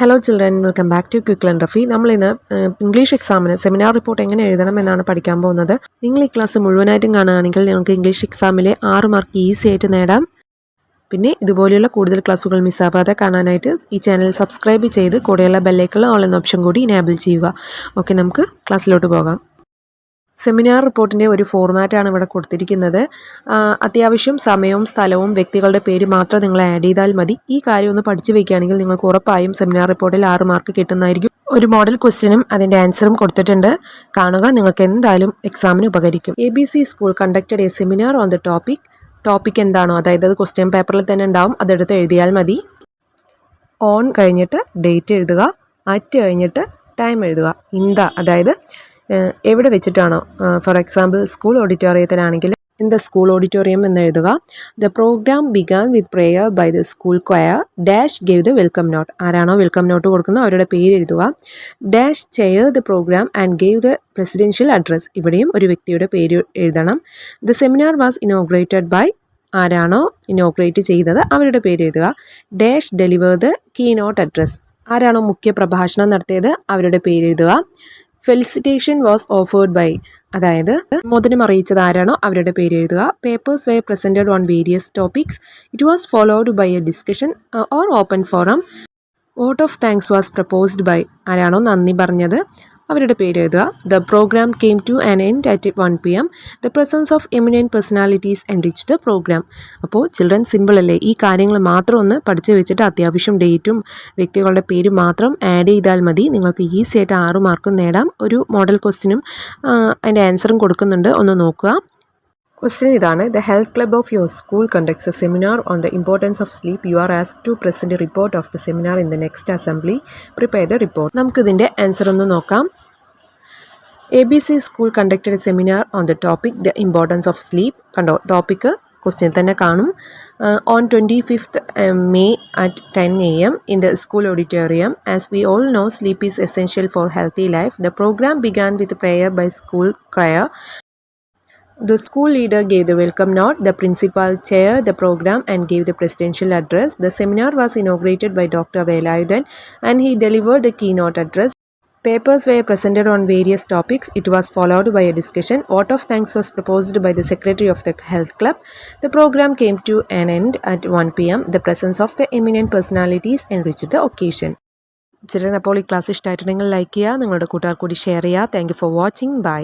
Hello children welcome back to quick learn Rafi നമ്മൾ ഇന്ന് English എക്സാമിന് സെമിനാർ റിപ്പോർട്ട് എങ്ങനെ എഴുതണം എന്നാണ് പഠിക്കാൻ പോകുന്നത്. നിങ്ങൾ ഈ ക്ലാസ് മുഴുവനായിട്ടും കാണുകയാണെങ്കിൽ നിങ്ങൾക്ക് ഇംഗ്ലീഷ് എക്സാമിലെ ആറ് മാർക്ക് ഈസി ആയിട്ട് നേടാം. പിന്നെ ഇതുപോലെയുള്ള കൂടുതൽ ക്ലാസ്സുകൾ മിസ്സാവാതെ കാണാനായിട്ട് ഈ ചാനൽ സബ്സ്ക്രൈബ് ചെയ്ത് കൂടെയുള്ള ബെല്ലൈക്കുള്ള ഓൺലൈൻ ഓപ്ഷൻ കൂടി ഇനേബിൾ ചെയ്യുക. ഓക്കെ നമുക്ക് ക്ലാസ്സിലോട്ട് പോകാം. സെമിനാർ റിപ്പോർട്ടിന്റെ ഒരു ഫോർമാറ്റാണ് ഇവിടെ കൊടുത്തിരിക്കുന്നത്. അത്യാവശ്യം സമയവും സ്ഥലവും വ്യക്തികളുടെ പേര് മാത്രം നിങ്ങൾ ആഡ് ചെയ്താൽ മതി. ഈ കാര്യം ഒന്ന് പഠിച്ചു വെക്കുകയാണെങ്കിൽ നിങ്ങൾക്ക് ഉറപ്പായും സെമിനാർ റിപ്പോർട്ടിൽ ആറ് മാർക്ക് കിട്ടുന്നതായിരിക്കും. ഒരു മോഡൽ ക്വസ്റ്റ്യനും അതിന്റെ ആൻസറും കൊടുത്തിട്ടുണ്ട്. കാണുക നിങ്ങൾക്ക് എന്തായാലും എക്സാമിന് ഉപകരിക്കും. A B C school conducted a seminar on the topic topic എന്താണോ അതായത് അത് ക്വസ്റ്റ്യൻ പേപ്പറിൽ തന്നെ ഉണ്ടാവും. അതെടുത്ത് എഴുതിയാൽ മതി. ഓൺ കഴിഞ്ഞിട്ട് ഡേറ്റ് എഴുതുക. അറ്റ് കഴിഞ്ഞിട്ട് ടൈം എഴുതുക. ഇന്ത അതായത് എവിടെ വെച്ചിട്ടാണോ? ഫോർ എക്സാമ്പിൾ സ്കൂൾ ഓഡിറ്റോറിയത്തിലാണെങ്കിൽ ഇൻ ദ സ്കൂൾ ഓഡിറ്റോറിയം എന്ന് എഴുതുക. The programme began with prayer by the school choir dash gave the welcome note ആരാണോ വെൽക്കം നോട്ട് കൊടുക്കുന്നത് അവരുടെ പേര് എഴുതുക. Dash chair the programme and gave the presidential address ഇവിടെയും ഒരു വ്യക്തിയുടെ പേര് എഴുതണം. The seminar was inaugurated by ആരാണോ ഇനോഗ്രേറ്റ് ചെയ്തത് അവരുടെ പേര് എഴുതുക. Dash deliver the key note address ആരാണോ മുഖ്യ പ്രഭാഷണം നടത്തിയത് അവരുടെ പേര് എഴുതുക. ഫെലിസിറ്റേഷൻ വാസ് ഓഫേർഡ് ബൈ അതായത് മോദനം അറിയിച്ചത് ആരാണോ അവരുടെ പേര് എഴുതുക. Papers were presented on various topics it was followed by a discussion or open forum vote of thanks was proposed by ആരാണോ നന്ദി പറഞ്ഞത്. അവരുടെ പേര് എഴുതുക. The programme came to an end at one P M the presence of eminent personalities enrich the programme അപ്പോൾ children simple അല്ലേ? ഈ കാര്യങ്ങൾ മാത്രം ഒന്ന് പഠിച്ചു വെച്ചിട്ട് അത്യാവശ്യം ഡേറ്റും വ്യക്തികളുടെ പേര് മാത്രം ആഡ് ചെയ്താൽ മതി. നിങ്ങൾക്ക് ഈസി ആയിട്ട് ആറ് മാർക്കും നേടാം. ഒരു മോഡൽ ക്വസ്റ്റിനും അതിന്റെ ആൻസറും കൊടുക്കുന്നുണ്ട്. ഒന്ന് നോക്കുക. ക്വസ്റ്റ്യൻ ഇതാണ്. The health club of your school conducts a seminar on the importance of sleep you are asked to present report of the seminar in the next assembly prepare the report നമുക്കിതിന്റെ answer ഒന്ന് നോക്കാം. A B C school conducted a seminar on the topic the importance of sleep കണ്ടോ topic question തന്നെ കാണും on twenty fifth May at ten A M in the school auditorium as we all know sleep is essential for healthy life the program began with prayer by school choir The school leader gave the welcome note. The principal chaired the program and gave the presidential address. The seminar was inaugurated by Dr. Velayudan and he delivered the keynote address. Papers were presented on various topics. It was followed by a discussion. Vote of thanks was proposed by the secretary of the health club. The program came to an end at 1 pm. The presence of the eminent personalities enriched the occasion. Children അപ്പോൾ ഈ class ഇഷ്ടമായിട്ടുണ്ടെങ്കിൽ like ചെയ്യുക നിങ്ങളുടെ കൂട്ടുകാർ കൂടി share ചെയ്യുക thank you for watching bye